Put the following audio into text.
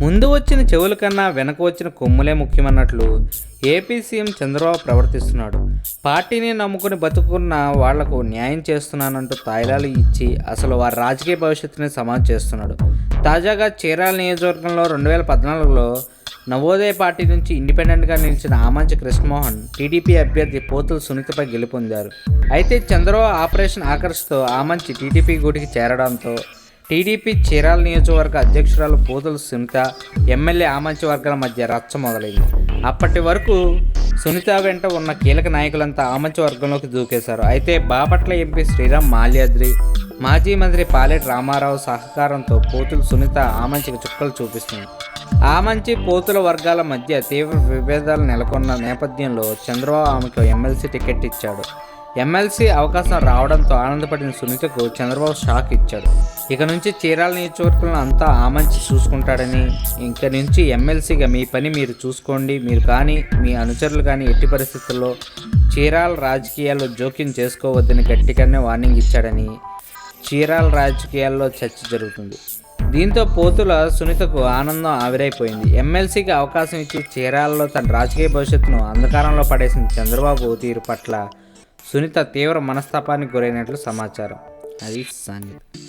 ముందు వచ్చిన చెవుల కన్నా వెనక వచ్చిన కొమ్ములే ముఖ్యమన్నట్లు ఏపీ సీఎం చంద్రబాబు ప్రవర్తిస్తున్నాడు. పార్టీని నమ్ముకుని బతుకున్న వాళ్ళకు న్యాయం చేస్తున్నానంటూ తాయిలాలు ఇచ్చి అసలు వారి రాజకీయ భవిష్యత్తుని సమాధి చేస్తున్నాడు. తాజాగా చీరాల నియోజకవర్గంలో రెండు వేల పద్నాలుగులో నవోదయ పార్టీ నుంచి ఇండిపెండెంట్గా నిలిచిన ఆమంచి కృష్ణమోహన్ టీడీపీ అభ్యర్థి పోతుల సునీతపై గెలుపొందారు. అయితే చంద్రబాబు ఆపరేషన్ ఆకర్ష్తో ఆమంచి టీడీపీ గూటికి చేరడంతో టీడీపీ చీరాల నియోజకవర్గ అధ్యక్షురాలు పోతుల సునీత ఎమ్మెల్యే ఆమంచి వర్గాల మధ్య రచ్చ మొదలైంది. అప్పటి వరకు సునీత వెంట ఉన్న కీలక నాయకులంతా ఆమంచి వర్గంలోకి దూకేశారు. అయితే బాపట్ల ఎంపీ శ్రీరామ్ మాల్యాద్రి మాజీ మంత్రి పాలెటి రామారావు సహకారంతో పోతులు సునీత ఆమంచికి చుక్కలు చూపిస్తుంది. ఆమంచి పోతుల వర్గాల మధ్య తీవ్ర విభేదాలు నెలకొన్న నేపథ్యంలో చంద్రబాబు ఆమెకు ఎమ్మెల్సీ టికెట్ ఇచ్చాడు. ఎమ్మెల్సీ అవకాశం రావడంతో ఆనందపడిన సునీతకు చంద్రబాబు షాక్ ఇచ్చాడు. ఇక నుంచి చీరాల నియోజకవర్గంలో అంతా ఆమంచి చూసుకుంటాడని. ఇక నుంచి ఎమ్మెల్సీగా మీ పని మీరు చూసుకోండి. మీరు కానీ మీ అనుచరులు కానీ ఎట్టి పరిస్థితుల్లో చీరాల రాజకీయాల్లో జోక్యం చేసుకోవద్దని గట్టిగానే వార్నింగ్ ఇచ్చాడని చీరాల రాజకీయాల్లో చర్చ జరుగుతుంది. దీంతో పోతుల సునీతకు ఆనందం ఆవిరైపోయింది. ఎమ్మెల్సీకి అవకాశం ఇచ్చి చీరాలలో తన రాజకీయ భవిష్యత్తును అంధకారంలో పడేసిన చంద్రబాబు తీరు పట్ల సునీత తీవ్ర మనస్తాపానికి గురైనట్లు సమాచారం. అది సంగతి.